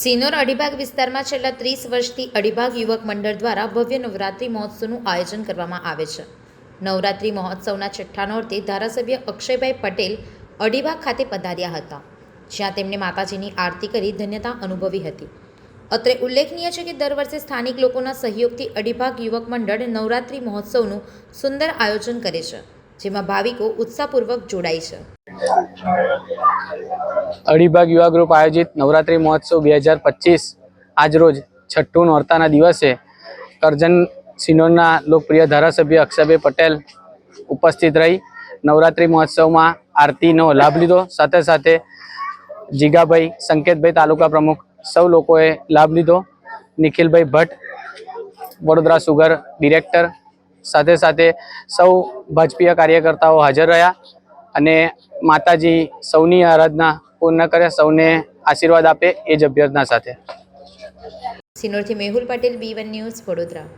સિનોર અડીબાગ વિસ્તારમાં છેલ્લા ત્રીસ વર્ષથી અડીબાગ યુવક મંડળ દ્વારા ભવ્ય નવરાત્રિ મહોત્સવનું આયોજન કરવામાં આવે છે. નવરાત્રિ મહોત્સવના છઠ્ઠા નોરતે ધારાસભ્ય અક્ષયભાઈ પટેલ અડીબાગ ખાતે પધાર્યા હતા, જ્યાં તેમણે માતાજીની આરતી કરી ધન્યતા અનુભવી હતી. અત્રે ઉલ્લેખનીય છે કે દર વર્ષે સ્થાનિક લોકોના સહયોગથી અડીબાગ યુવક મંડળ નવરાત્રિ મહોત્સવનું સુંદર આયોજન કરે છે, જેમાં ભાવિકો ઉત્સાહપૂર્વક જોડાય છે. અડીબાગ યુવા ગ્રુપ આયોજિત નવરાત્રિ મહોત્સવ બે હજાર પચીસ આજરોજ છઠ્ઠું નોરતાના દિવસે કરજણ સિનોરના લોકપ્રિય ધારાસભ્ય અક્ષયભાઈ પટેલ ઉપસ્થિત રહી નવરાત્રિ મહોત્સવમાં આરતીનો લાભ લીધો. સાથે સાથે જીગાભાઈ સંકેતભાઈ તાલુકા પ્રમુખ સૌ લોકોએ લાભ લીધો. Nikhilbhai Bhatt, Vadodara sugar director. સાથે સાથે સૌ ભાજપીય કાર્યકર્તાઓ હાજર રહ્યા અને માતાજી સૌની આરાધના પૂર્ણ કરે, સૌને આશીર્વાદ આપે એ જ અભ્યર્થના સાથે. સિનોરથી Mehul Patel, B one news, Vadodara.